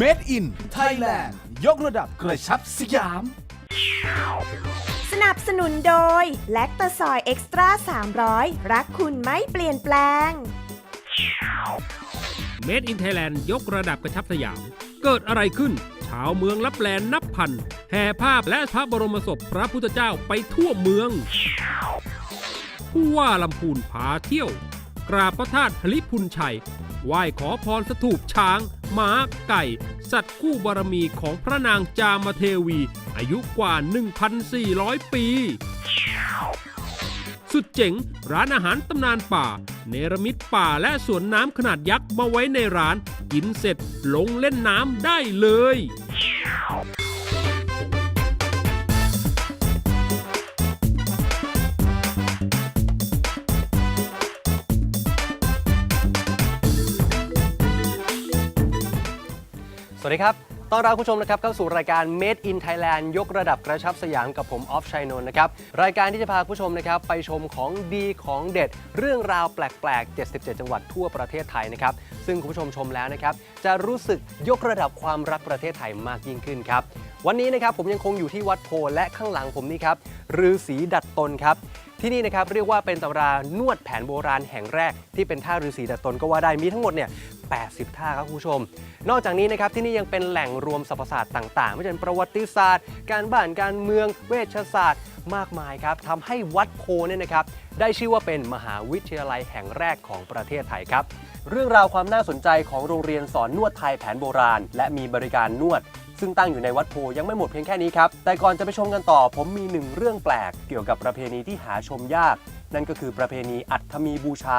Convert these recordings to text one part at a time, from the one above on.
Made in Thailand ยกระดับกระชับสยาม สนับสนุนโดย แลคตาซอยเอ็กซ์ตร้า300 รักคุณไม่เปลี่ยนแปลงเมดอินไทยแลนด์ยกระดับกระชับสยาม เกิดอะไรขึ้น ชาวเมืองรับแลนนับพัน แห่ภาพและพระบรมศพพระพุทธเจ้าไปทั่วเมือง ผู้ว่าลำพูนพาเที่ยว กราบพระธาตุหลิพุนชัย ไหว้ขอพรสถูปช้าง ม้า ไก่ สัตว์คู่บารมีของพระนางจามเทวี อายุกว่า 1,400 ปี สุดเจ๋ง ร้านอาหารตำนานป่า เนรมิตป่าและสวนน้ำขนาดยักษ์มาไว้ในร้าน กินเสร็จลงเล่นน้ำได้เลย สวัสดีครับ ต้อนรับคุณผู้ชมนะครับเข้าสู่รายการ Made in Thailand ยกระดับกระชับสยามกับผมออฟชัยนนท์นะครับ รายการที่จะพาคุณผู้ชมนะครับไปชมของดีของเด็ด เรื่องราวแปลกๆ 77 จังหวัดทั่วประเทศไทยนะครับ ซึ่งคุณผู้ชมชมแล้วนะครับ จะรู้สึกยกระดับความรักประเทศไทยมากยิ่งขึ้นครับ วันนี้นะครับผมยังคงอยู่ที่วัดโพและข้างหลังผมนี่ครับฤาษีดัดตนครับ ที่นี่นะครับเรียกว่าเป็นตำรานวดแผนโบราณแห่งแรกที่เป็นท่าฤาษีดัดตนก็ว่าได้มีทั้งหมดเนี่ย80 ท่าครับคุณผู้ชม นอกจากนี้นะครับที่นี่ยังเป็นแหล่งรวมสรรพศาสตร์ต่างๆไม่ว่าจะเป็นประวัติศาสตร์ การบ้านการเมือง เวชศาสตร์ มากมายครับทำให้วัดโพเนี่ยนะครับได้ชื่อว่าเป็นมหาวิทยาลัยแห่งแรกของประเทศไทยครับ เรื่องราวความน่าสนใจของโรงเรียนสอนนวดไทยแผนโบราณ และมีบริการนวด ซึ่งตั้งอยู่ในวัดโพยังไม่หมดเพียงแค่นี้ครับ แต่ก่อนจะไปชมกันต่อ ผมมีหนึ่งเรื่องแปลกเกี่ยวกับประเพณีที่หาชมยาก นั่นก็คือประเพณีอัฐมีบูชา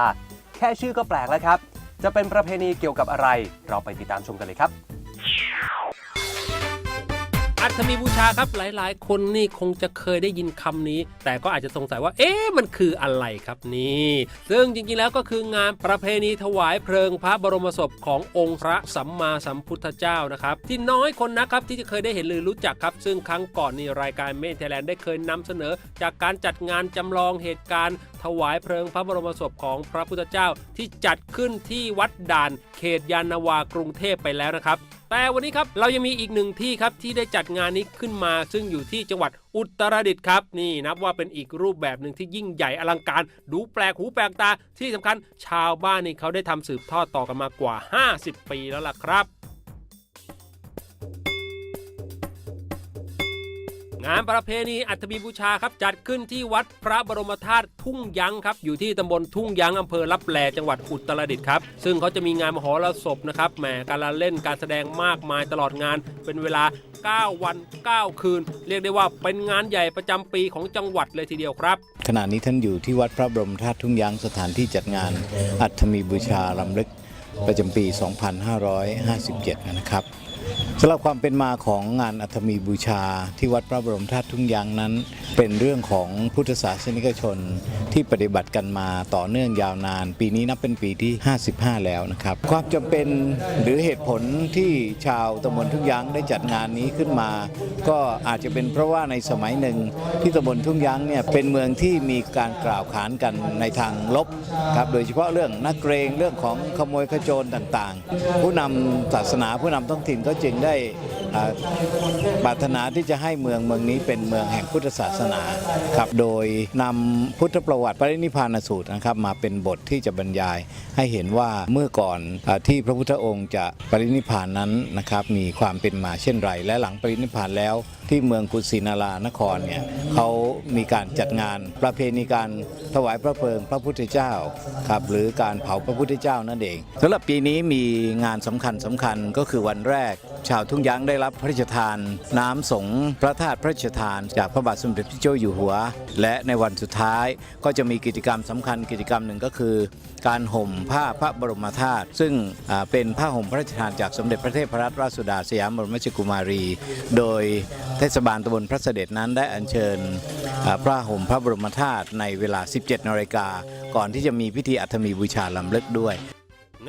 แค่ชื่อก็แปลกแล้วครับ จะเป็นประเพณีเกี่ยวกับอะไร เราไปติดตามชมกันเลยครับ อัฐมีบูชาครับหลายๆ คนนี่คงจะเคยได้ยินคำนี้ แต่ก็อาจจะสงสัยว่า เอ๊ะมันคืออะไรครับนี่ ซึ่งจริงๆแล้วก็คืองานประเพณีถวายเพลิงพระบรมศพขององค์พระสัมมาสัมพุทธเจ้านะครับที่น้อยคนนะครับที่จะเคยได้เห็นหรือรู้จักครับ ซึ่งครั้งก่อนนี่รายการเมนไทแลนด์ได้เคยนำเสนอ จากการจัดงานจำลองเหตุการณ์ ถวายเพลิงพระบรมศพของพระพุทธเจ้าที่จัดขึ้นที่วัดด่าน เขตยานนาวากรุงเทพไปแล้วนะครับ แต่วันนี้ครับเรายังมีอีกหนึ่งที่ครับที่ได้จัดงานนี้ขึ้นมาซึ่งอยู่ที่จังหวัดอุตรดิตถ์ครับ นี่นับว่าเป็นอีกรูปแบบหนึ่งที่ยิ่งใหญ่อลังการ ดูแปลกหูแปลกตาที่สำคัญ ชาวบ้านนี่เขาได้ทำสืบทอดต่อกันมากว่า 50 ปีแล้วล่ะครับ งานประเพณีอัฐมีบูชาครับจัดขึ้นที่วัดพระบรมธาตุทุ่งยั้งครับอยู่ที่ตำบลทุ่งยั้งอำเภอลับแลจังหวัดอุตรดิตถ์ครับซึ่งเขาจะมีงานมหรสพนะครับแหมการละเล่นการแสดงมากมายตลอดงานเป็นเวลา 9 วัน 9 คืน เรียกได้ว่าเป็นงานใหญ่ประจำปีของจังหวัดเลยทีเดียวครับ ขณะนี้ท่านอยู่ที่วัดพระบรมธาตุทุ่งยางสถานที่จัดงาน อัฐมีบูชารำลึกประจำปี 2557 นะครับ สำหรับความเป็นมาของงานอัฐมีบูชาที่วัดพระบรมธาตุทุ่งยางนั้น เป็นเรื่องของพุทธศาสนิกชนที่ปฏิบัติกันมาต่อเนื่องยาวนาน ปีนี้นับเป็นปีที่ 55 แล้วนะครับ ความจำเป็นหรือเหตุผลที่ชาวตำบลทุ่งยางได้จัดงานนี้ขึ้นมา ก็อาจจะเป็นเพราะว่าในสมัยหนึ่งที่ตำบลทุ่งยางเนี่ยเป็นเมืองที่มีการกล่าวขานกันในทางลบครับโดยเฉพาะเรื่องนักเกรงเรื่องของขโมยขโจรต่างๆ ผู้นำศาสนาผู้นำท้องถิ่นก็จึงได้ ปรารถนาที่จะให้เมืองเมืองนี้เป็นเมืองแห่งพุทธศาสนาครับโดยนำพุทธประวัติปรินิพพานสูตรนะครับมาเป็นบทที่จะบรรยาย ให้เห็นว่าเมื่อก่อนอที่พระพุทธองค์จะปรินิพพานนั้นนะครับมีความเป็นมาเช่นไร และหลังปรินิพพานแล้วที่เมืองกุสินารานครเนี่ยเขามีการจัดงานประเพณีการถวายพระเพลิงพระพุทธเจ้าครับหรือการเผาพระพุทธเจ้านั่นเองสำหรับปีนี้มีงานสำคัญสำคัญก็คือวันแรก ชาวทุ่งยางได้รับพระราชทาน น้ำสงพระธาตุพระราชทาน จากพระบาทสมเด็จพระเจ้าอยู่หัว และในวันสุดท้ายก็จะมีกิจกรรมสำคัญกิจกรรมหนึ่งก็คือ การห่มผ้าพระบรมธาตุซึ่งเป็นผ้าห่มพระราชทานจากสมเด็จพระเทพรัตนราชสุดาสยามบรมราชกุมารี โดยเทศบาลตำบลพระเสด็จนั้นได้อัญเชิญอ่าพระห่มพระบรมธาตุในเวลา 17นาฬิกาก่อนที่จะมีพิธีอัฐมีบูชาลำลึกด้วย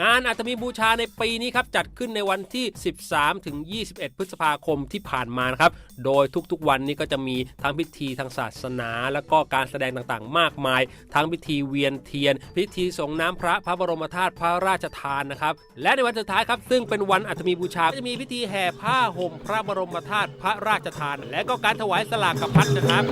งานอัตมีบูชาในปีนี้ครับจัดขึ้นในวันที่ 13 ถึง 21 พฤษภาคมที่ผ่านมานะครับ โดยทุกๆวันนี้ก็จะมีทั้งพิธีทางศาสนา แล้วก็การแสดงต่างๆ มากมาย ทั้งพิธีเวียนเทียน พิธีส่งน้ำพระพระบรมธาตุพระราชทานนะครับ และในวันสุดท้ายครับ ซึ่งเป็นวันอัตมีบูชาจะมีพิธีแห่ผ้าห่มพระบรมธาตุพระราชทาน และก็การถวายสลากกพัดนะครับ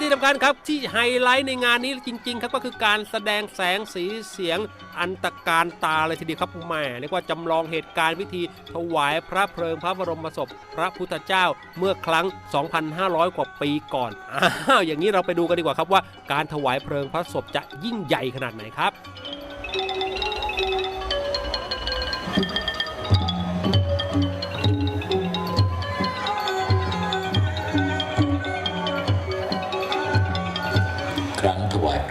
ที่สำคัญครับที่ไฮไลท์ในงานนี้จริง ๆ ครับก็คือการแสดงแสงสีเสียงอันตรการตาเลยทีเดียวครับแหมเรียกว่าจำลองเหตุการณ์พิธีถวายพระเพลิงพระบรมศพพระพุทธเจ้าเมื่อครั้ง 2,500 กว่าปีก่อนอ้าวอย่างนี้เราไปดูกันดีกว่าครับว่าการถวายเพลิงพระศพจะยิ่งใหญ่ขนาดไหนครับ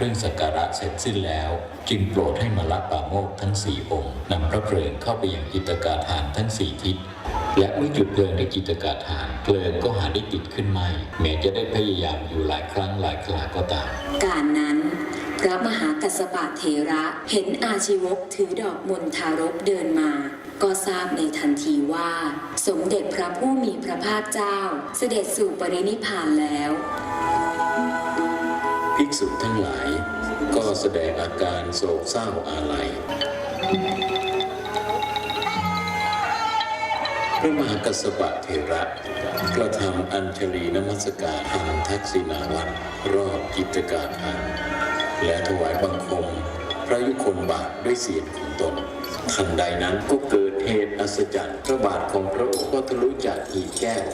เครื่องสักการะเสร็จสิ้นแล้ว จึงโปรดให้มาละป่าโมกทั้งสี่องค์นำพระเพลิงเข้าไปยังจิตกาฐานทั้งสี่ทิศและเมื่อจุดเพลิงในจิตกาฐานเพลิงก็หาได้ติดขึ้นไม่แม้จะได้พยายามอยู่หลายครั้งหลายคราก็ตาม การนั้น พระมหากัสสปะเถระเห็นอาชีวกถือดอกมณฑารกเดินมา ก็ทราบในทันทีว่า สมเด็จพระผู้มีพระภาคเจ้า เสด็จสู่ปรินิพานแล้ว ภิกษุทั้งหลาย ก็แสดงอาการโศกเศร้าอาลัยพระมหากัสสปะเถระกระทำอัญชลีนมัสการหันทักษิณาวัตรรอบกิจการหันและถวายบังคม พระยุคลบาทด้วยเสียงของตนทันใดนั้นก็เกิดเหตุอัศจรรย์พระบาทของพระองค์ก็ทะลุจากหีแก้ว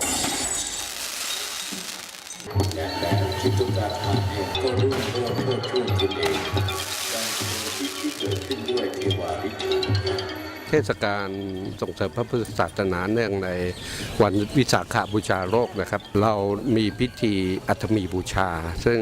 แล้วจิตุการทานแห่งก็รู้ว่าเพื่อช่วงขึ้นเองดังเป็นที่ที่เกิดขึ้นด้วยเทวาริชเทศกาลส่งเสริมพระพุทธศาสนาเนื่องในวันวิสาขาบูชาโลกนะครับ เรามีพิธีอัฐมีบูชา ซึ่ง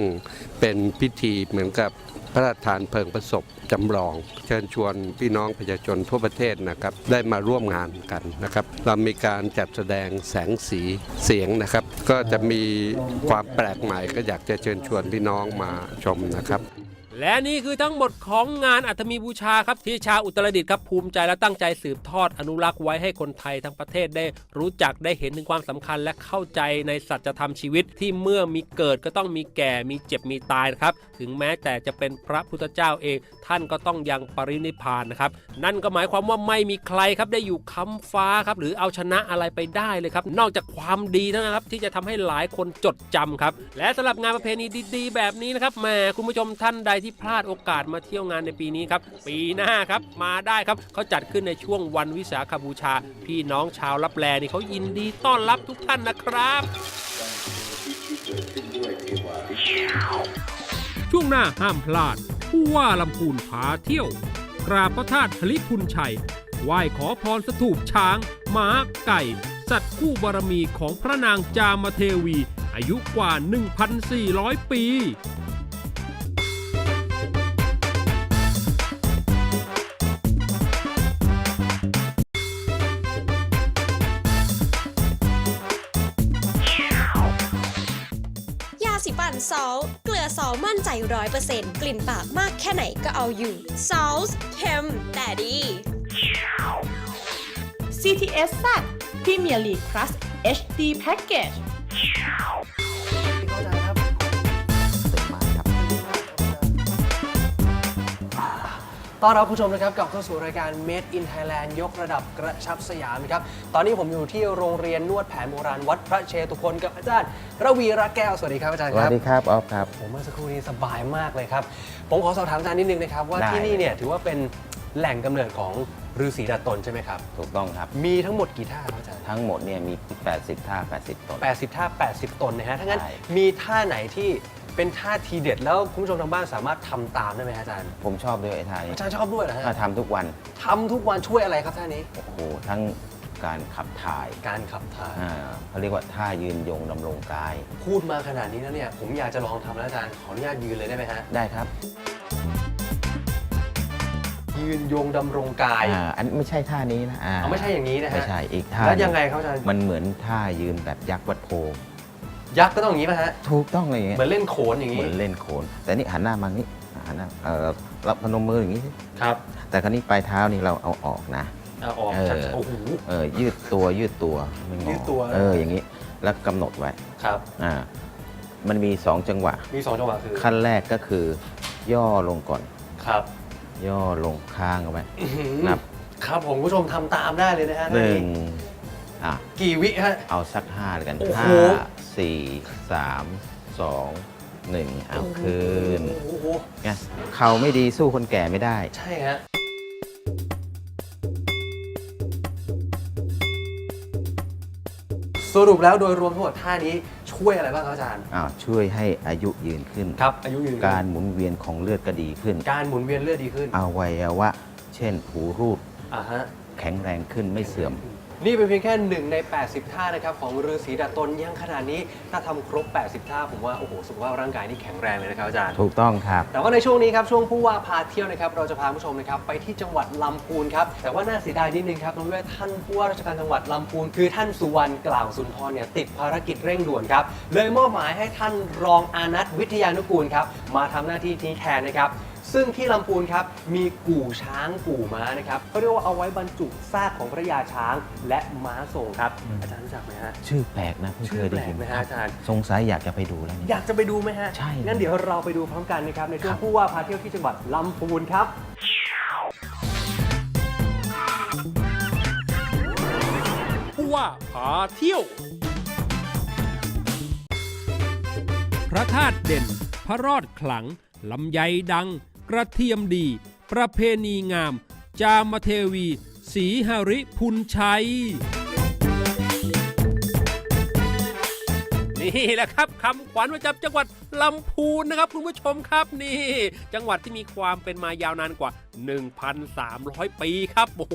เป็นพิธีเหมือนกับ พระราชทานเพลิงประสบจำลอง เชิญชวนพี่น้องประชาชนทั่วประเทศนะครับได้มาร่วมงานกันนะครับ เรามีการจัดแสดงแสงสีเสียงนะครับ ก็จะมีความแปลกใหม่ก็อยากจะเชิญชวนพี่น้องมาชมนะครับ และนี่คือทั้งหมดของงานอัฐมีบูชาครับที่ชาวอุตรดิตถ์ครับภูมิใจและตั้งใจสืบทอดอนุรักษ์ไว้ให้คนไทยทั้งประเทศได้รู้จักได้เห็นถึงความสำคัญและเข้าใจในสัจธรรมชีวิต ที่เมื่อมีเกิดก็ต้องมีแก่มีเจ็บมีตายนะครับถึงแม้แต่จะเป็นพระพุทธเจ้าเอง ท่านก็ต้องยังปรินิพานนะครับนั่นก็หมายความว่าไม่มีใครครับได้อยู่ค้ำฟ้าครับหรือเอาชนะอะไรไปได้เลยครับนอกจากความดีเท่านั้นครับที่จะทำให้หลายคนจดจำครับและสำหรับงานประเพณีดีๆ แบบนี้นะครับแหมคุณผู้ชมท่านใดที่พลาดโอกาสมาเที่ยวงานในปีนี้ครับ ปีหน้าครับมาได้ครับเขาจัดขึ้นในช่วงวันวิสาขบูชา พี่น้องชาวลับแลนี่เขายินดีต้อนรับทุกท่านนะครับช่วงหน้าห้ามพลาด ผู้ว่าลำพูนพาเที่ยว กราบพระธาตุพลิพุนชัย ไหว้ขอพรสถูปช้าง ม้า ไก่ สัตว์คู่บารมีของพระนางจามเทวี อายุกว่า 1,400 ปี ใจร้อยเปอร์เซ็นต์กลิ่นปากมากแค่ไหนก็เอาอยู่ซอลเค็มแต่ดี CTS Z Premier League Plus HD Package ต้อนรับผู้ชมนะครับกลับเข้าสู่รายการ Made in Thailand ยกระดับกระชับสยามครับ ตอนนี้ผมอยู่ที่โรงเรียนนวดแผนโบราณวัดพระเชตุพนกับอาจารย์ระวีระแก้ว สวัสดีครับอาจารย์สควัรัสบ ดีครับ ออฟครับ ผมเมื่อสักครู่นี้สบายมากเลยครับ ผมขอสอบถามอาจารย์นิดนึงนะครับว่าได้ ที่นี่เนี่ยถือว่าเป็นแหล่งกำเนิดของฤาษีดัดตนใช่ไหมครับ ถูกต้องครับ มีทั้งหมดกี่ท่าครับอาจารย์ทั้งหมดเนี่ยมี 80 ท่า 80 ตน 80 ท่า 80 ตนนะฮะ ถ้างั้นใช่ มีท่าไหนที่ เป็นท่าทีเด็ดแล้วคุณผู้ชมทางบ้านสามารถทำตามได้ไหมฮะอาจารย์ ผมชอบด้วยไอ้ท่านี้อาจารย์ชอบด้วยเหรอฮะถ้าทำทุกวัน ทำทุกวันช่วยอะไรครับท่านี้ โอ้โห ทั้งการขับถ่ายการขับถ่าย อ่าเขาเรียกว่าท่ายืนยงดำรงกาย พูดมาขนาดนี้แล้วเนี่ย ผมอยากจะลองทำแล้วอาจารย์ ขออนุญาตยืนเลยได้ไหมฮะ ได้ครับยยืนยงดำรงกาย อ่าอันไม่ใช่ท่านี้นะอ่าเอาไม่ใช่อย่างนี้นะฮะ ไม่ใช่อีกท่าแล้วหนึ่ยังไงครับอาจารย์ มันเหมือนท่ายืนแบบยักษ์วัดโพ ยักษ์ก็ต้องอย่างนี้ป่ะฮะ ถูกต้องเลยอย่างเงี้ย เหมือนเล่นโขนอย่างเหนี้มือนเล่นโขน แต่นี่หันหน้ามานี้หันหน้าเออรับพนมมืออย่างนี้สิครับแต่คราวนี้ปลายเท้านี่เราเอาออกนะ เอาออกเออ ชัดๆโอ้โห เออยืดตัวยืดตัวไม่งอยืดตัว เอออย่างนี้แล้วกำหนดไว้ครับ อ่ามันมี 2 จังหวะ มีสองจังหวะคือขั้นแรกก็คือย่อลงก่อน ครับย่อลงค้างเอาไว้อื้อหือนับครับผมคุณผู้ชมทำตามได้เลยนะฮะหนึ่ง อะ กี่วิฮะ เอาสักห้าเลยกันโอ้โห ห้าสี่สามสองหนึ่งเอาคืนโอ้โห ไงเข่าไม่ดีสู้คนแก่ไม่ได้ ใช่ฮะ สรุปแล้วโดยรวมทั้งหมดท่านี้ช่วยอะไรบ้างครับอาจารย์ อ้าวช่วยให้อายุยืนขึ้น ครับ อายุยืนการหมุนเวียนของเลือดก็ดีขึ้น การหมุนเวียนเลือดดีขึ้นอวัยวะ เช่นหูรูด อ่าฮะ แข็งแรงขึ้นไม่เสื่อม นี่เป็นเพียงแค่หนึ่งใน 80 ท่านะครับของฤาษีดัดตนยังขนาดนี้ถ้าทำครบ 80 ท่า ผมว่าโอ้โหสุขภาพร่างกายนี่แข็งแรงเลยนะครับอาจารย์ ถูกต้องครับ แต่ว่าในช่วงนี้ครับช่วงผู้ว่าพาเที่ยวนะครับเราจะพาผู้ชมนะครับไปที่จังหวัดลำพูนครับแต่ว่าน่าเสียดายนิดนึงครับน้องเวทท่านผู้ว่าราชการจังหวัดลำพูนคือท่านสุวรรณกล่าวสุนทรเนี่ยติดภารกิจเร่งด่วนครับเลยมอบหมายให้ท่านรองอานัทวิทยานุกูลครับมาทำหน้าที่นี้แทนนะครับ ซึ่งที่ลำพูนครับมีกู่ช้างกู่ม้านะครับเขาเรียกว่าเอาไว้บรรจุซากของพระยาช้างและม้าทรงครับอาจารย์รู้จักไหมฮะ ชื่อแปลกนะเพิ่งเคยได้ยินชื่อแปลกไหมฮะอาจารย์ สงสัยอยากจะไปดูแล้วนี่อยากจะไปดูไหมฮะใช่งั้นเดี๋ยวเราไปดูพร้อมกันนะครับในช่วคงรับ ผู้ว่าพาเที่ยวที่จังหวัดลำพูนครับ ผู้ว่าพาเที่ยว พระธาตุเด่น พระรอดขลัง ลำไยดัง กระเทียมดี ประเพณีงาม จามเทวี สีหริพุนชัย นี่แหละครับคำขวัญประจำจังหวัดลำพูนนะครับคุณผู้ชมครับนี่ จังหวัดที่มีความเป็นมายาวนานกว่า 1,300 ปีครับโอ้โห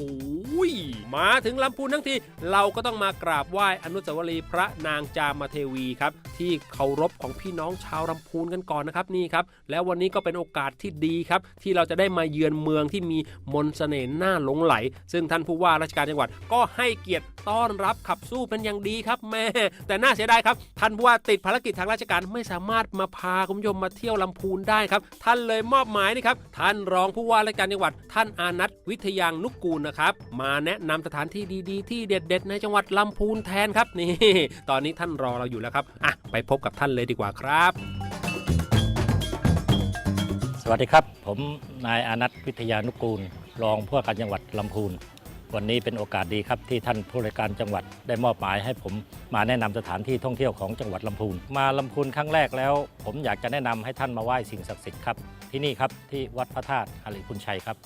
มาถึงลำพูนทั้งทีเราก็ต้องมากราบไหว้อนุสาวรีย์พระนางจามเทวีครับที่เคารพของพี่น้องชาวลำพูนกันก่อนนะครับนี่ครับแล้ววันนี้ก็เป็นโอกาสที่ดีครับ ที่เราจะได้มาเยือนเมืองที่มีมนต์เสน่ห์น่าหลงไหล ซึ่งท่านผู้ว่าราชการจังหวัดก็ให้เกียรติต้อนรับขับสู้เป็นอย่างดีครับแม่แต่น่าเสียดายครับท่านผู้ว่าติดภารกิจทางราชการไม่สามารถมาพาคุณผู้ชมมาเที่ยวลำพูนได้ครับ ท่านเลยมอบหมายนี่ครับท่านรองผู้ว่าราชการจังหวัด ท่านอานัทวิทยางนุกกูลนะครับมาแนะนำสถานที่ดีๆ ที่เด็ด ๆ ในจังหวัดลำพูนแทนครับนี่ตอนนี้ท่านรอเราอยู่แล้วครับอะไปพบกับท่านเลยดีกว่าครับ สวัสดีครับ ผมนายอานัทวิทยานุกูล รองผู้ว่าการจังหวัดลำพูน วันนี้เป็นโอกาสดีครับที่ท่านผู้ราชการจังหวัดได้มอบหมายให้ผมมาแนะนำสถานที่ท่องเที่ยวของจังหวัดลำพูน มาลำพูนครั้งแรกแล้ว ผมอยากจะแนะนำให้ท่านมาไหว้สิ่งศักดิ์สิทธิ์ครับที่นี่ครับที่วัดพระธาตุหริพุนชัยครับ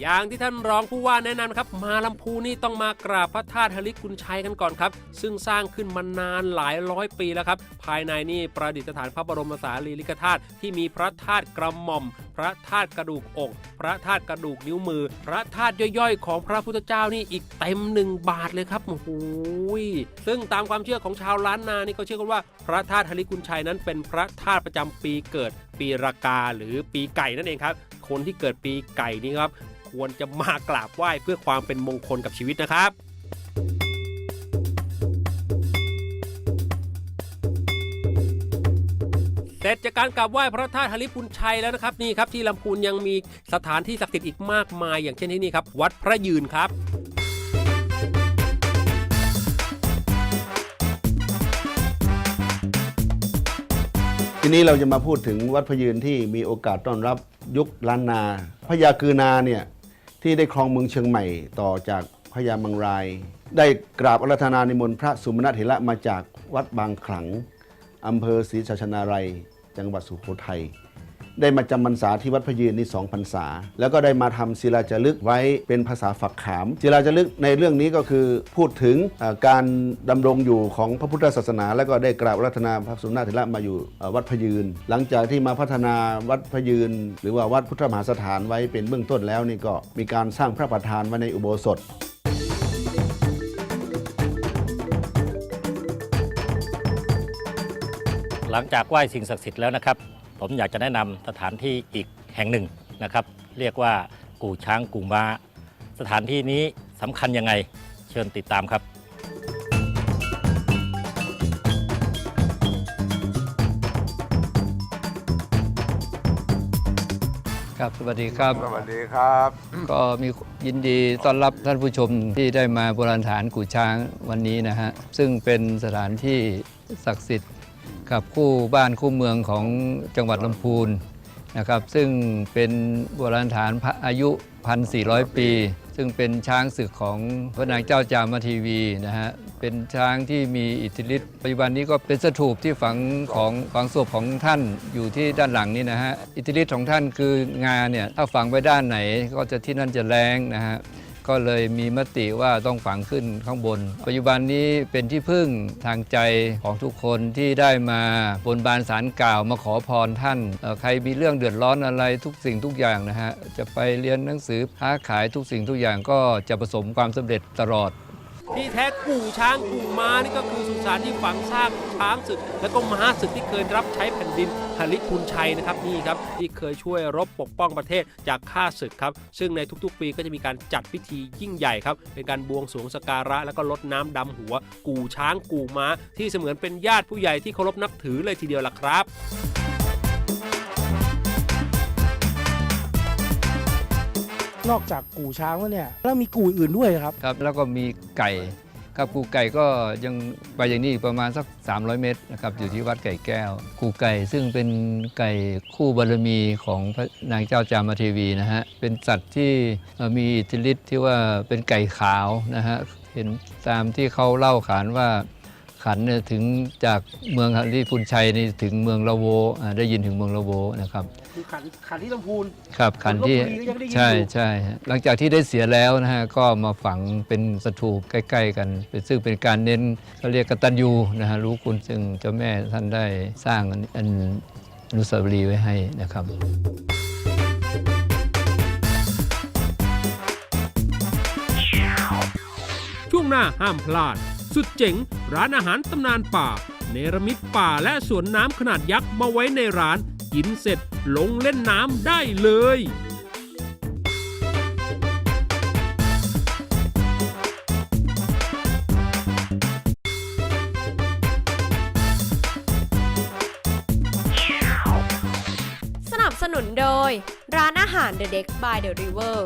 อย่างที่ท่านรองผู้ว่าแนะนำครับ มาลำพูนี่ต้องมากราบพระธาตุฮริกุนชัยกันก่อนครับ ซึ่งสร้างขึ้นมานานหลายร้อยปีแล้วครับ ภายในนี่ประดิษฐานพระบรมสารีริกธาตุที่มีพระธาตุกระหม่อม พระธาตุกระดูกอก พระธาตุกระดูกนิ้วมือ พระธาตุย่อยๆ ของพระพุทธเจ้านี่อีกเต็มหนึ่งบาทเลยครับโอ้โหยซึ่งตามความเชื่อของชาวล้านนานี่เขาเชื่อกันว่า พระธาตุฮริกุนชัยนั้นเป็นพระธาตุประจำปีเกิดปีรากาหรือปีไก่นั่นเองครับคนที่เกิดปีไก่นี่ครับ ควรจะมากราบไหว้เพื่อความเป็นมงคลกับชีวิตนะครับเสร็จจากการกราบไหว้พระธาตุฮริพุนชัยแล้วนะครับนี่ครับที่ลำพูนยังมีสถานที่ศักดิ์สิทธิ์อีกมากมาย อย่างเช่นที่นี่ครับ วัดพระยืนครับทีนี้เราจะมาพูดถึงวัดพระยืนที่มีโอกาสต้อนรับยุคล้านนาพระยาคือนาเนี่ย ที่ได้ครองเมืองเชียงใหม่ต่อจากพญามังราย ได้กราบอาราธนานิมนต์พระสุมณเถระมาจากวัดบางขลังอำเภอศรีชาชนาลัย จังหวัดสุโขทัย ได้มาจำพรรษาที่วัดพระยืนนี่สองพรรษา แล้วก็ได้มาทำศิลาจารึกไว้เป็นภาษาฝักขามศิลาจารึกในเรื่องนี้ก็คือพูดถึงการดำรงอยู่ของพระพุทธศาสนา แล้วก็ได้กราบรัตนาพระสุนนะเถระมาอยู่วัดพยืน หลังจากที่มาพัฒนาวัดพยืน หรือว่าวัดพุทธมหาสถานไว้เป็นเบื้องต้นแล้วนี่ก็มีการสร้างพระประธานไว้ในอุโบสถหลังจากไหว้สิ่งศักดิ์สิทธิ์แล้วนะครับ ผมอยากจะแนะนำสถานที่อีกแห่งหนึ่งนะครับ เรียกว่ากู่ช้างกู่ม้า สถานที่นี้สำคัญยังไงเชิญติดตามครับครับสวัสดีครับ สวัสดีครับ ก็มียินดีต้อนรับท่านผู้ชมที่ได้มาโบราณฐานกู่ช้างวันนี้นะฮะ ซึ่งเป็นสถานที่ศักดิ์สิทธิ์ กับคู่บ้านคู่เมืองของจังหวัดลำพูนนะครับซึ่งเป็นโบราณฐานพระอายุ 1,400 ปี ซึ่งเป็นช้างศึกของพระนางเจ้าจามทีวีนะฮะเป็นช้างที่มีอิทธิฤทธิ์ปัจจุบันนี้ก็เป็นสถูปที่ฝังของฝังศพของท่านอยู่ที่ด้านหลังนี่นะฮะอิทธิฤทธิ์ของท่านคืองาเนี่ยถ้าฝังไว้ด้านไหนก็จะที่นั่นจะแรงนะฮะ ก็เลยมีมติว่าต้องฝังขึ้นข้างบน ปัจจุบันนี้เป็นที่พึ่งทางใจของทุกคนที่ได้มาบนบานสารกล่าวมาขอพรท่าน ใครมีเรื่องเดือดร้อนอะไรทุกสิ่งทุกอย่างนะฮะ จะไปเรียนหนังสือค้าขายทุกสิ่งทุกอย่างก็จะประสบความสำเร็จตลอด ที่แท้กู่ช้างกู่ม้านี่ก็คือสุสานที่ฝังซากช้างศึก แล้วก็ม้าศึกที่เคยรับใช้แผ่นดินหลิพุนชัยนะครับนี่ครับที่เคยช่วยรบปกป้องประเทศจากข้าศึกครับ ซึ่งในทุกๆปีก็จะมีการจัดพิธียิ่งใหญ่ครับ เป็นการบวงสรวงสการะแล้วก็ลดน้ำดำหัว กู่ช้างกู่ม้า ที่เสมือนเป็นญาติผู้ใหญ่ที่เคารพนับถือเลยทีเดียวล่ะครับ นอกจากกู่ช้างแล้วเนี่ยแล้วมีกู่อื่นด้วยครับ ครับแล้วก็มีไก่ครับกูไก่ก็ยังไปอย่างนี้อีกประมาณสัก 300 เมตรนะครับอยู่ที่วัดไก่แก้ว กูไก่ซึ่งเป็นไก่คู่บารมีของพระนางเจ้าจามเทวีนะฮะเป็นสัตว์ที่มีอิทธิฤทธิ์ที่ว่าเป็นไก่ขาวนะฮะเห็นตามที่เขาเล่าขานว่า ขันเนี่ยถึงจากเมืองฮาริพุนชัยนี่ถึงเมืองละโวอ่าได้ยินถึงเมืองละโวนะครับคือขันขันที่ลำพูนครับขันที่ลพบุรีก็ยังได้ยินอยู่ใช่ใช่ฮะหลังจากที่ได้เสียแล้วนะฮะก็มาฝังเป็นสถูปใกล้ ๆ กัน เป็นซึ่งเป็นการเน้นเขาเรียกกตัญญูนะฮะรู้คุณซึ่งเจ้าแม่ท่านได้สร้างอันอันอนุสาวรีย์ไว้ให้นะครับช่วงหน้าห้ามพลาด สุดเจ๋ง ร้านอาหารตำนานป่า เนรมิตป่าและสวนน้ำขนาดยักษ์มาไว้ในร้าน กินเสร็จลงเล่นน้ำได้เลยสนับสนุนโดย ร้านอาหาร The Deck by the River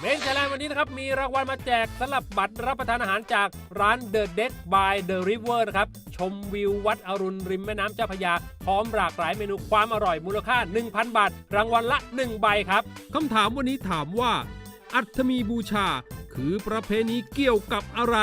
เมนไทยแลนด์วันนี้นะครับ มีรางวัลมาแจกสำหรับบัตรรับประทานอาหารจากร้าน The Deck by the River นะครับ ชมวิววัดอรุณริมแม่น้ำเจ้าพระยา พร้อมหลากหลายเมนูความอร่อยมูลค่า 1,000 บาท รางวัลละ 1 ใบครับคำถามวันนี้ถามว่า อัฐมีบูชา คือประเพณีเกี่ยวกับอะไร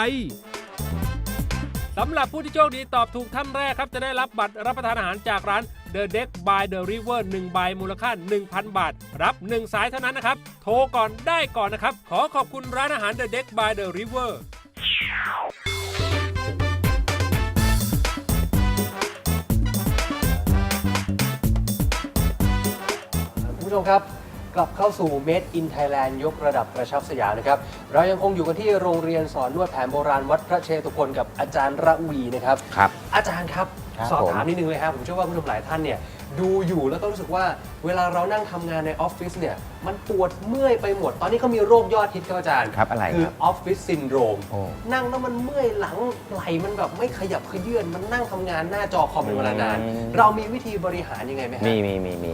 สำหรับผู้ที่โชคดีตอบถูกท่านแรกครับจะได้รับบัตรรับประทานอาหารจากร้าน The Deck by the River 1ใบมูลค่า 1,000 บาท รับ 1 สายเท่านั้นนะครับ โทรก่อนได้ก่อนนะครับ ขอขอบคุณร้านอาหาร The Deck by the River คุณผู้ชมครับ กลับเข้าสู่ Made in Thailand ยกระดับกระชับสยามนะครับ เรายังคงอยู่กันที่โรงเรียนสอนนวดแผนโบราณวัดพระเชตุพนกับอาจารย์ระวีนะครับ ครับ อาจารย์ครับ ครับสอบถามผม นิดนึงเลยครับผมเชื่อว่าผู้ชมหลายท่านเนี่ยดูอยู่แล้วก็รู้สึกว่าเวลาเรานั่งทำงานในออฟฟิศเนี่ยมันปวดเมื่อยไปหมด ตอนนี้เขามีโรคยอดฮิตครับอาจารย์ครับอะไรคือครับ ออฟฟิศซินโดรม โอ้ นั่งแล้วมันเมื่อยหลังไหลมันแบบไม่ขยับขยื่นมันนั่งทำงานหน้าจอคอมเป็นเวลานาน อืม เรามีวิธีบริหารยังไงไหมฮะ มีมีมีมี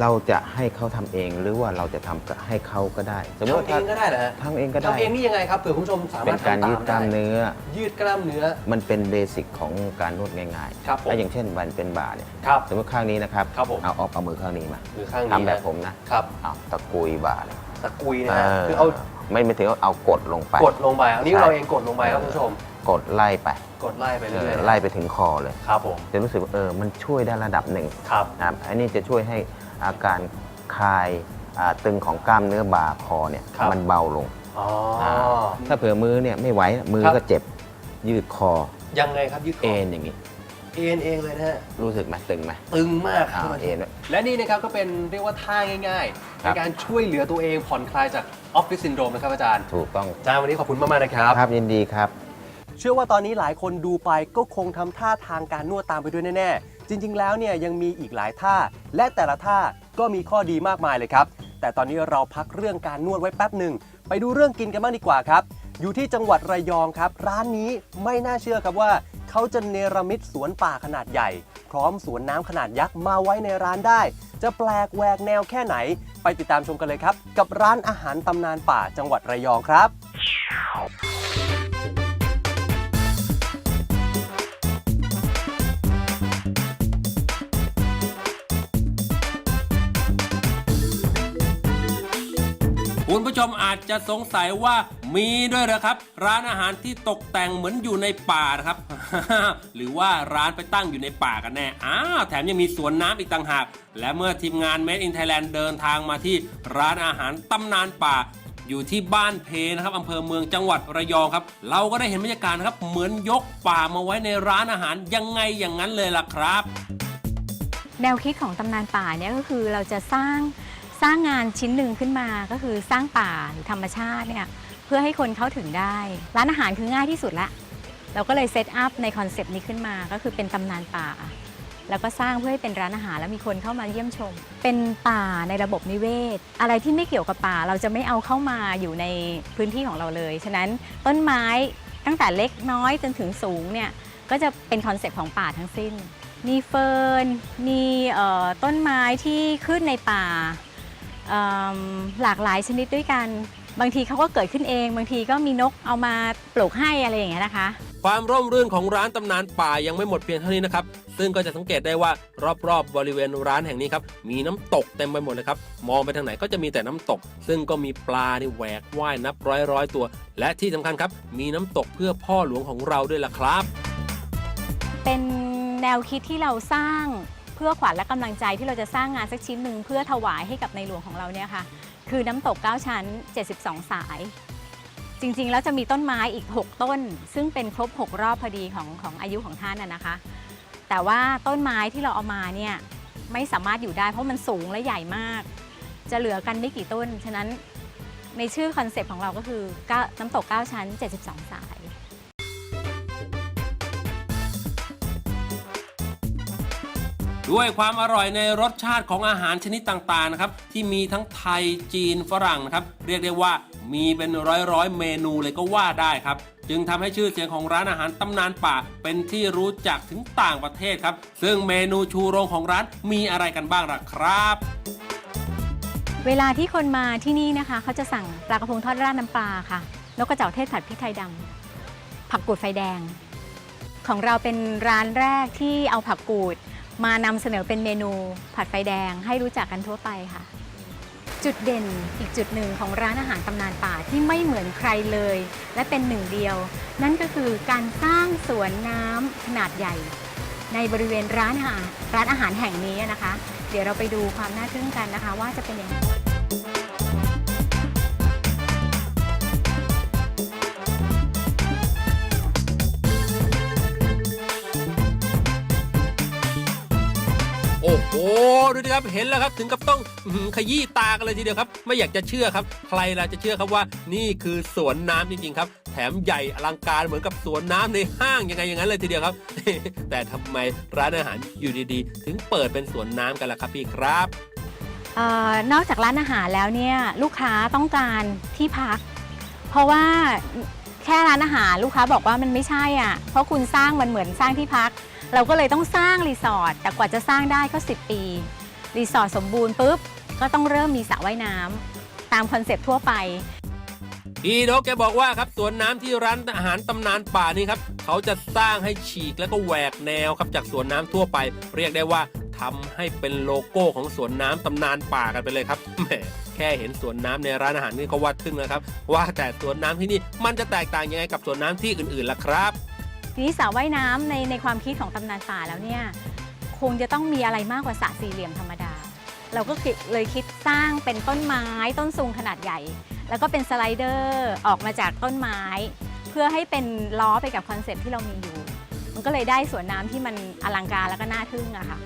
เราจะให้เขาทำเองหรือว่าเราจะทำกับให้เขาก็ได้ สมมติทำเองก็ได้เหรอฮะทำเองก็ได้ ทำเองนี่ยังไงครับเผื่อคุณผู้ชมสาเป็มารนถการทำตายืดมกล้ามได้เนื้อ ยืดกล้ามเนื้อ มันเป็นเบสิกของการนวดง่ายครับผมๆถ้าอย่างเช่นวันเป็นบ่าเนี่ย ครับ สมมติข้างนี้นะครับ ครับผม เอาเอาเอามือข้างนี้มามือข้างนี้ทำแบบนะผมนะครับเอาตะกุยบ่าเลยตะกุยนะฮะคือเอาไม่ไม่ถึงเอากดลงไป กดลงไปอันนี้ใช่ เราเองกดลงไปครับคุณผู้ชม กดไล่ไปกดไล่ไปเอเรื่ออยๆไล่ไปถึงคอเลย ครับผมจะรู้สึกว่าเออ มันช่วยได้ระดับหนึ่งครับ นะครับ อันนี้จะช่วยให้ อาการคลายอ่าตึงของกล้ามเนื้อบ่าคอเนี่ยครับ มันเบาลง อ๋อาถ้าเผื่อมือเนี่ยไม่ไหวมือครับ ก็เจ็บยืดคอยังไงครับยืดคเอ็นอย่างนี้ เอ็นเองเลยนะฮะรู้สึกไหมตึงไหมตึงมากอ่าเอ็นไว้และนี่นะครับก็เป็นเรียกว่าท่าง่ายๆครัในบการช่วยเหลือตัวเองผ่อนคลายจากออฟฟิศซินโดรมนะครับอาจารย์ถูกต้องอาจารย์วันนี้ขอบคุณมากๆนะครับ ครับยินดีครับ เชื่อว่าตอนนี้หลายคนดูไปก็คงทำท่าทางการนวดตามไปด้วยแน่ๆ จริงๆ แล้วเนี่ยยังมีอีกหลายท่า และแต่ละท่าก็มีข้อดีมากมายเลยครับ แต่ตอนนี้เราพักเรื่องการนวดไว้แป๊บหนึ่ง ไปดูเรื่องกินกันบ้างดีกว่าครับ อยู่ที่จังหวัดระยองครับ ร้านนี้ไม่น่าเชื่อครับว่า เขาจะเนรมิตสวนป่าขนาดใหญ่ พร้อมสวนน้ำขนาดยักษ์มาไว้ในร้านได้ จะแปลกแหวกแนวแค่ไหน ไปติดตามชมกันเลยครับ กับร้านอาหารตำนานป่าจังหวัดระยองครับ มอาจจะสงสัยว่ามีด้วยเหรอครับ ร้านอาหารที่ตกแต่งเหมือนอยู่ในป่านะครับ หรือว่าร้านไปตั้งอยู่ในป่ากันแน่อ้าวแถมยังมีสวนน้ำอีกต่างหาก และเมื่อทีมงาน Made in Thailand เดินทางมาที่ร้านอาหารตำนานป่าอยู่ที่บ้านเพนะครับอำเภอเมืองจังหวัดระยองครับ เราก็ได้เห็นบรรยากาศนะครับ เหมือนยกป่ามาไว้ในร้านอาหารยังไงอย่างนั้นเลยล่ะครับ แนวคิดของตำนานป่าเนี่ยก็คือเราจะสร้าง สร้างงานชิ้นหนึ่งขึ้นมาก็คือสร้างป่าหรือธรรมชาติเนี่ยเพื่อให้คนเข้าถึงได้ ร้านอาหารคือง่ายที่สุดละ เราก็เลยเซตอัพในคอนเซปต์นี้ขึ้นมาก็คือเป็นตำนานป่า แล้วก็สร้างเพื่อให้เป็นร้านอาหารแล้วมีคนเข้ามาเยี่ยมชม เป็นป่าในระบบนิเวศ อะไรที่ไม่เกี่ยวกับป่าเราจะไม่เอาเข้ามาอยู่ในพื้นที่ของเราเลย ฉะนั้นต้นไม้ตั้งแต่เล็กน้อยจนถึงสูงเนี่ยก็จะเป็นคอนเซปต์ของป่าทั้งสิ้น มีเฟิร์น มีต้นไม้ที่ขึ้นในป่า หลากหลายชนิดด้วยกัน บางทีเขาก็เกิดขึ้นเอง บางทีก็มีนกเอามาปลูกให้อะไรอย่างเงี้ยนะคะ ความร่มรื่นของร้านตำนานป่ายังไม่หมดเพียงเท่านี้นะครับ ซึ่งก็จะสังเกตได้ว่ารอบๆบริเวณร้านแห่งนี้ครับมีน้ำตกเต็มไปหมดเลยครับ มองไปทางไหนก็จะมีแต่น้ำตก ซึ่งก็มีปลาที่แหวกว่ายนับร้อยร้อยๆตัว และที่สำคัญครับ มีน้ำตกเพื่อพ่อหลวงของเราด้วยล่ะครับ เป็นแนวคิดที่เราสร้างเพื่อขวัญและกำลังใจที่เราจะสร้างงานสักชิ้นหนึ่งเพื่อถวายให้กับในหลวงของเราเนี่ยค่ะ คือน้ำตก 9 ชั้น 72 สาย จริงๆ แล้วจะมีต้นไม้อีก 6 ต้น ซึ่งเป็นครบ 6 รอบพอดีของของอายุของท่านน่ะนะคะ แต่ว่าต้นไม้ที่เราเอามาเนี่ยไม่สามารถอยู่ได้เพราะมันสูงและใหญ่มาก จะเหลือกันไม่กี่ต้น ฉะนั้นในชื่อคอนเซปต์ของเราก็คือเก้าน้ำตก 9 ชั้น 72 สาย ด้วยความอร่อยในรสชาติของอาหารชนิดต่างๆนะครับที่มีทั้งไทยจีนฝรั่งนะครับเรียกได้ว่ามีเป็นร้อยๆ เมนูเลยก็ว่าได้ครับ จึงทำให้ชื่อเสียงของร้านอาหารตำนานป่า เป็นที่รู้จักถึงต่างประเทศครับ ซึ่งเมนูชูโรงของร้านมีอะไรกันบ้างล่ะครับเวลาที่คนมาที่นี่นะคะ เขาจะสั่งปลากระพงทอดราดน้ำปลาค่ะนกกระจอกเทศผัดพริกไทยดำผักกูดไฟแดง ของเราเป็นร้านแรกที่เอาผักกูด มานำเสนอเป็นเมนูผัดไฟแดงให้รู้จักกันทั่วไปค่ะ จุดเด่นอีกจุดหนึ่งของร้านอาหารตำนานป่าที่ไม่เหมือนใครเลย และเป็นหนึ่งเดียว นั่นก็คือการสร้างสวนน้ำขนาดใหญ่ ในบริเวณร้านอาหารร้านอาหารแห่งนี้นะคะ เดี๋ยวเราไปดูความน่าทึ่งกันนะคะ ว่าจะเป็นยังไง โอ้โหดูดิครับเห็นแล้วครับถึงกับต้องขยี้ตากันเลยทีเดียวครับ ไม่อยากจะเชื่อครับ ใครล่ะจะเชื่อครับว่านี่คือสวนน้ำจริงๆครับ แถมใหญ่อลังการเหมือนกับสวนน้ำในห้างยังไงอย่างนั้นเลยทีเดียวครับ แต่ทำไมร้านอาหารอยู่ดีๆ ถึงเปิดเป็นสวนน้ำกันล่ะครับพี่ครับออนอกจากร้านอาหารแล้วเนี่ยลูกค้าต้องการที่พัก เพราะว่าแค่ร้านอาหารลูกค้าบอกว่ามันไม่ใช่อะ เพราะคุณสร้างมันเหมือนสร้างที่พัก เราก็เลยต้องสร้างรีสอร์ทแต่กว่าจะสร้างได้ก็ 10 ปี รีสอร์ทสมบูรณ์ปุ๊บ ก็ต้องเริ่มมีสระว่ายน้ำตามคอนเซปต์ทั่วไป พี่นกแกบอกว่าครับสวนน้ำที่ร้านอาหารตำนานป่านี่ครับ เขาจะสร้างให้ฉีกแล้วก็แหวกแนวครับจากสวนน้ำทั่วไป เรียกได้ว่าทำให้เป็นโลโก้ของสวนน้ำตำนานป่ากันไปเลยครับแหมแค่เห็นสวนน้ำในร้านอาหารนี่ก็วัดทึ่งแล้วครับ ว่าแต่สวนน้ำที่นี่มันจะแตกต่างยังไงกับสวนน้ำที่อื่นๆล่ะครับ ทีนี้สระว่ายน้ำในในความคิดของตำนานป่าแล้วเนี่ยคงจะต้องมีอะไรมากกว่าสระสี่เหลี่ยมธรรมดา เราก็คิดเลยคิดสร้างเป็นต้นไม้ต้นซุงขนาดใหญ่ แล้วก็เป็นสไลเดอร์ออกมาจากต้นไม้ เพื่อให้เป็นล้อไปกับคอนเซ็ปต์ที่เรามีอยู่ มันก็เลยได้สวนน้ำที่มันอลังการแล้วก็น่าทึ่งอะค่ะ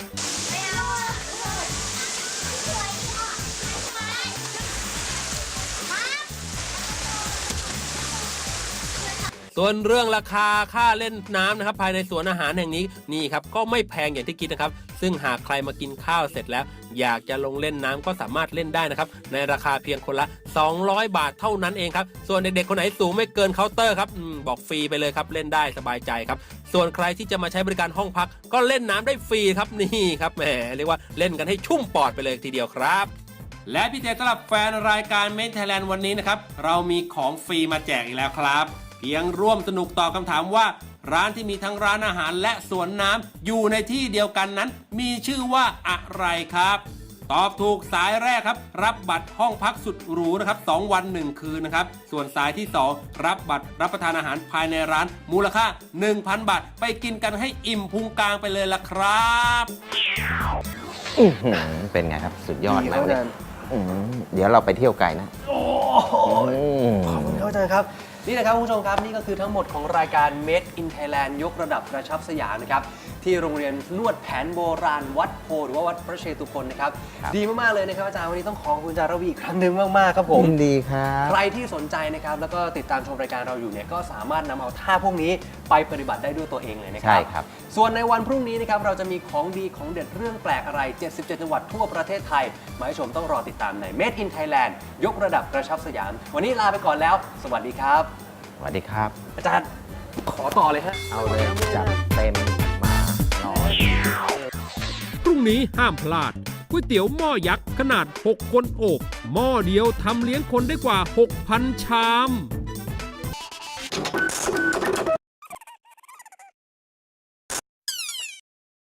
ส่วนเรื่องราคาค่าเล่นน้ำนะครับภายในสวนอาหารแห่งนี้นี่ครับก็ไม่แพงอย่างที่คิดนะครับ ซึ่งหากใครมากินข้าวเสร็จแล้ว อยากจะลงเล่นน้ำก็สามารถเล่นได้นะครับในราคาเพียงคนละ 200 บาทเท่านั้นเองครับส่วนเด็กๆคนไหนสูงไม่เกินเคาน์เตอร์ครับอมบอกฟรีไปเลยครับเล่นได้สบายใจครับส่วนใครที่จะมาใช้บริการห้องพัก ก็เล่นน้ำได้ฟรีครับนี่ครับแหมเรียกว่าเล่นกันให้ชุ่มปอดไปเลยทีเดียวครับและพิเศษสำหรับแฟนรายการเมนไทยแลนด์วันนี้นะครับ เรามีของฟรีมาแจกอีกแล้วครับ เพียงร่วมสนุกตอบคำถามว่า ร้านที่มีทั้งร้านอาหารและสวนน้ำอยู่ในที่เดียวกันนั้น มีชื่อว่าอะไรครับ ตอบถูกสายแรกครับ รับบัตรห้องพักสุดหรูนะครับ2วัน 1 คืนนะครับ ส่วนสายที่ 2 รับบัตรรับประทานอาหารภายในร้าน มูลค่า 1,000 บาท ไปกินกันให้อิ่มพุงกลางไปเลยล่ะครับอื้อหือเป็นไงครับสุดยอดมากเลยอื้อหือเดี๋ยวเราไปเที่ยวไกลนะ โอ้อืมขอบคุณครับอาจารย์ครับ นี่นะครับคุณผู้ชมครับนี่ก็คือทั้งหมดของรายการ Made in Thailand ยกระดับกระชับสยามนะครับ ที่โรงเรียนนวดแผนโบราณวัดโพหรือว่าวัดพระเชตุพนนะครับ ครับ ดีมาก ๆ เลยนะครับอาจารย์วันนี้ต้องขอบคุณอาจารย์ระวีอีกครั้งหนึ่งมาก ๆ ครับผมยินดีครับ ใครที่สนใจนะครับ แล้วก็ติดตามชมรายการเราอยู่เนี่ยก็สามารถนำเอาท่าพวกนี้ไปปฏิบัติได้ด้วยตัวเองเลยนะครัใช่ครับ ส่วนในวันพรุ่งนี้นะครับเราจะมีของดีของเด็ดเรื่องแปลกอะไร 77 จังหวัดทั่วประเทศไทย มาให้ชมต้องรอติดตามใน Made in Thailand ยกระดับกระชับสยาม วันนี้ลาไปก่อนแล้ว สวัสดีครับ สวัสดีครับ อาจารย์ขอต่อเลยฮะ เอาเลยจัดเต็ม นี้ห้ามพลาดก๋วยเตี๋ยวหม้อยักษ์ขนาด 6 คนโอบหม้อเดียวทำเลี้ยงคนได้กว่า 6,000 ชาม